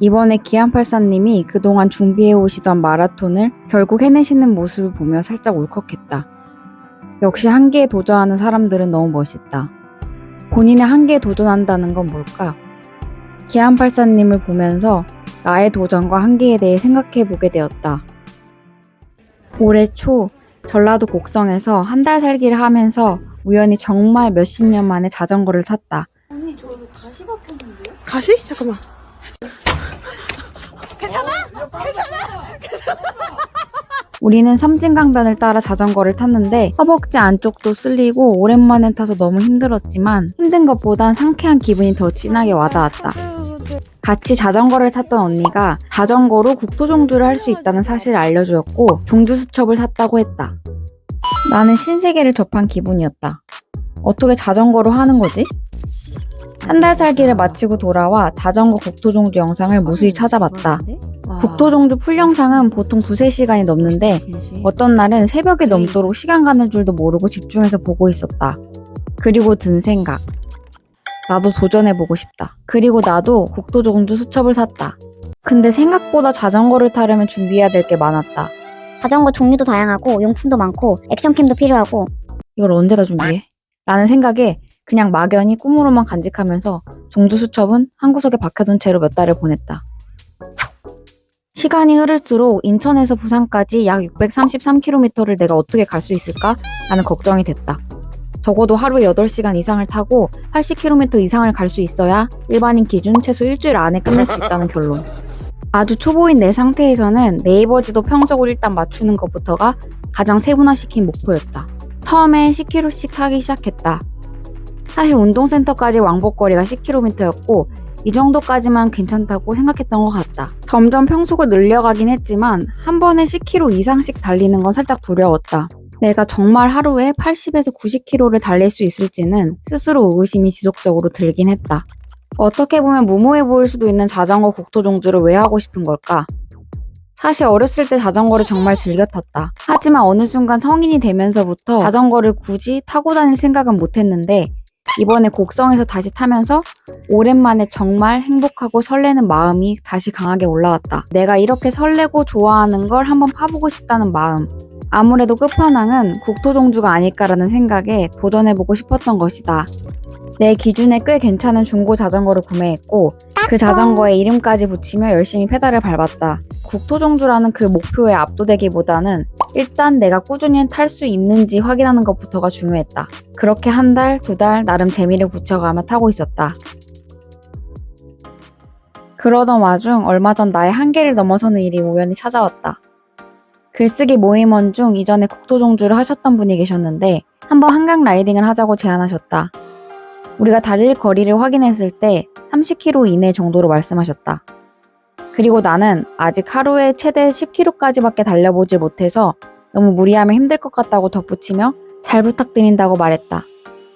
이번에 기안팔사님이 그동안 준비해 오시던 마라톤을 결국 해내시는 모습을 보며 살짝 울컥했다. 역시 한계에 도전하는 사람들은 너무 멋있다. 본인의 한계에 도전한다는 건 뭘까? 기안팔사님을 보면서 나의 도전과 한계에 대해 생각해 보게 되었다. 올해 초 전라도 곡성에서 한 달 살기를 하면서 우연히 정말 몇십 년 만에 자전거를 탔다. 언니 저 이거 가시 박혔는데요? 가시? 잠깐만. 우리는 섬진강변을 따라 자전거를 탔는데 허벅지 안쪽도 쓸리고 오랜만에 타서 너무 힘들었지만 힘든 것보단 상쾌한 기분이 더 진하게 와닿았다. 같이 자전거를 탔던 언니가 자전거로 국토종주를 할 수 있다는 사실을 알려주었고 종주수첩을 샀다고 했다. 나는 신세계를 접한 기분이었다. 어떻게 자전거로 하는 거지? 한 달 살기를 마치고 돌아와 자전거 국토종주 영상을 무수히 찾아봤다. 국토종주 풀 영상은 보통 두세 시간이 넘는데 어떤 날은 새벽이 넘도록 시간 가는 줄도 모르고 집중해서 보고 있었다. 그리고 든 생각. 나도 도전해보고 싶다. 그리고 나도 국토종주 수첩을 샀다. 근데 생각보다 자전거를 타려면 준비해야 될 게 많았다. 자전거 종류도 다양하고 용품도 많고 액션캠도 필요하고 이걸 언제 다 준비해? 라는 생각에 그냥 막연히 꿈으로만 간직하면서 종주 수첩은 한 구석에 박혀둔 채로 몇 달을 보냈다. 시간이 흐를수록 인천에서 부산까지 약 633km를 내가 어떻게 갈 수 있을까? 라는 걱정이 됐다. 적어도 하루에 8시간 이상을 타고 80km 이상을 갈 수 있어야 일반인 기준 최소 일주일 안에 끝낼 수 있다는 결론. 아주 초보인 내 상태에서는 네이버 지도 평속을 일단 맞추는 것부터가 가장 세분화시킨 목표였다. 처음에 10km씩 타기 시작했다. 사실 운동센터까지 왕복거리가 10km였고 이 정도까지만 괜찮다고 생각했던 것 같다. 점점 평속을 늘려가긴 했지만 한 번에 10km 이상씩 달리는 건 살짝 두려웠다. 내가 정말 하루에 80에서 90km를 달릴 수 있을지는 스스로 의구심이 지속적으로 들긴 했다. 어떻게 보면 무모해 보일 수도 있는 자전거 국토 종주를 왜 하고 싶은 걸까? 사실 어렸을 때 자전거를 정말 즐겨 탔다. 하지만 어느 순간 성인이 되면서부터 자전거를 굳이 타고 다닐 생각은 못 했는데 이번에 곡성에서 다시 타면서 오랜만에 정말 행복하고 설레는 마음이 다시 강하게 올라왔다. 내가 이렇게 설레고 좋아하는 걸 한번 파보고 싶다는 마음. 아무래도 끝판왕은 국토종주가 아닐까라는 생각에 도전해보고 싶었던 것이다. 내 기준에 꽤 괜찮은 중고 자전거를 구매했고 그 자전거에 이름까지 붙이며 열심히 페달을 밟았다. 국토종주라는 그 목표에 압도되기보다는 일단 내가 꾸준히 탈 수 있는지 확인하는 것부터가 중요했다. 그렇게 한 달, 두 달 나름 재미를 붙여가며 타고 있었다. 그러던 와중 얼마 전 나의 한계를 넘어서는 일이 우연히 찾아왔다. 글쓰기 모임원 중 이전에 국토종주를 하셨던 분이 계셨는데 한번 한강 라이딩을 하자고 제안하셨다. 우리가 달릴 거리를 확인했을 때 30km 이내 정도로 말씀하셨다. 그리고 나는 아직 하루에 최대 10km까지밖에 달려보질 못해서 너무 무리하면 힘들 것 같다고 덧붙이며 잘 부탁드린다고 말했다.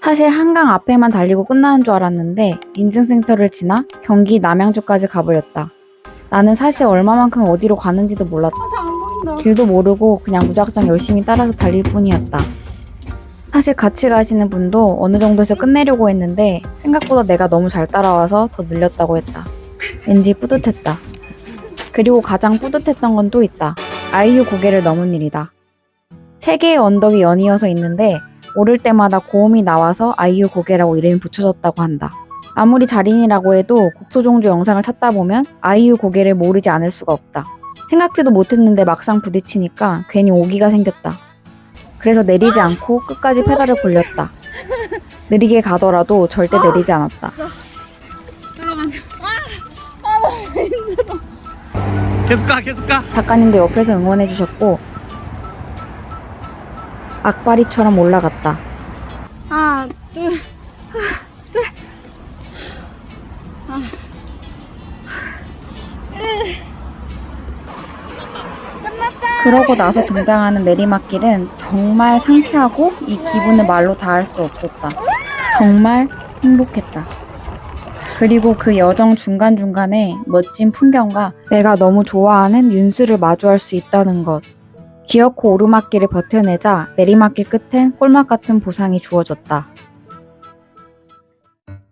사실 한강 앞에만 달리고 끝나는 줄 알았는데 인증센터를 지나 경기 남양주까지 가버렸다. 나는 사실 얼마만큼 어디로 가는지도 몰랐다. 아. 길도 모르고 그냥 무작정 열심히 따라서 달릴 뿐이었다. 사실 같이 가시는 분도 어느 정도에서 끝내려고 했는데 생각보다 내가 너무 잘 따라와서 더 늘렸다고 했다. 왠지 뿌듯했다. 그리고 가장 뿌듯했던 건 또 있다. 아이유 고개를 넘은 일이다. 세 개의 언덕이 연이어서 있는데 오를 때마다 고음이 나와서 아이유 고개라고 이름이 붙여졌다고 한다. 아무리 자린이라고 해도 국토종주 영상을 찾다 보면 아이유 고개를 모르지 않을 수가 없다. 생각지도 못했는데 막상 부딪히니까 괜히 오기가 생겼다. 그래서 내리지 않고 끝까지 페달을 돌렸다. 느리게 가더라도 절대 내리지 않았다. 잠깐만요. 계속 가, 계속 가. 작가님도 옆에서 응원해 주셨고 악바리처럼 올라갔다. 하나, 둘, 그러고 나서 등장하는 내리막길은 정말 상쾌하고 이 기분을 말로 다할 수 없었다. 정말 행복했다. 그리고 그 여정 중간중간에 멋진 풍경과 내가 너무 좋아하는 윤수를 마주할 수 있다는 것. 기어코 오르막길을 버텨내자 내리막길 끝엔 꼴막 같은 보상이 주어졌다.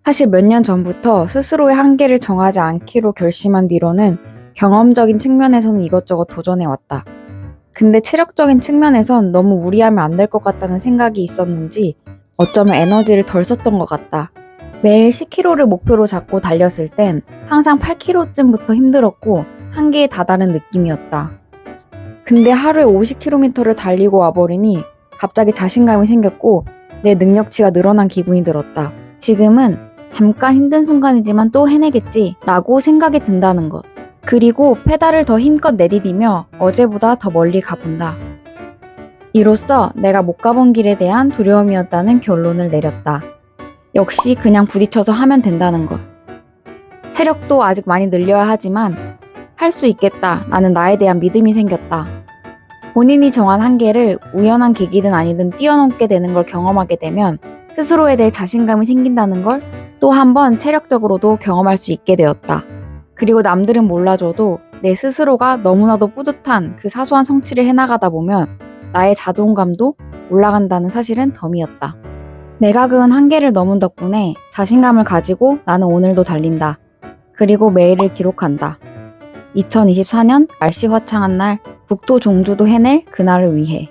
사실 몇 년 전부터 스스로의 한계를 정하지 않기로 결심한 뒤로는 경험적인 측면에서는 이것저것 도전해왔다. 근데 체력적인 측면에선 너무 무리하면 안 될 것 같다는 생각이 있었는지 어쩌면 에너지를 덜 썼던 것 같다. 매일 10km를 목표로 잡고 달렸을 땐 항상 8km쯤부터 힘들었고 한계에 다다른 느낌이었다. 근데 하루에 50km를 달리고 와버리니 갑자기 자신감이 생겼고 내 능력치가 늘어난 기분이 들었다. 지금은 잠깐 힘든 순간이지만 또 해내겠지 라고 생각이 든다는 것. 그리고 페달을 더 힘껏 내디디며 어제보다 더 멀리 가본다. 이로써 내가 못 가본 길에 대한 두려움이었다는 결론을 내렸다. 역시 그냥 부딪혀서 하면 된다는 것. 체력도 아직 많이 늘려야 하지만 할 수 있겠다 라는 나에 대한 믿음이 생겼다. 본인이 정한 한계를 우연한 계기든 아니든 뛰어넘게 되는 걸 경험하게 되면 스스로에 대해 자신감이 생긴다는 걸 또 한 번 체력적으로도 경험할 수 있게 되었다. 그리고 남들은 몰라줘도 내 스스로가 너무나도 뿌듯한 그 사소한 성취를 해나가다 보면 나의 자존감도 올라간다는 사실은 덤이었다. 내가 그은 한계를 넘은 덕분에 자신감을 가지고 나는 오늘도 달린다. 그리고 매일을 기록한다. 2024년 날씨 화창한 날 북도 종주도 해낼 그날을 위해.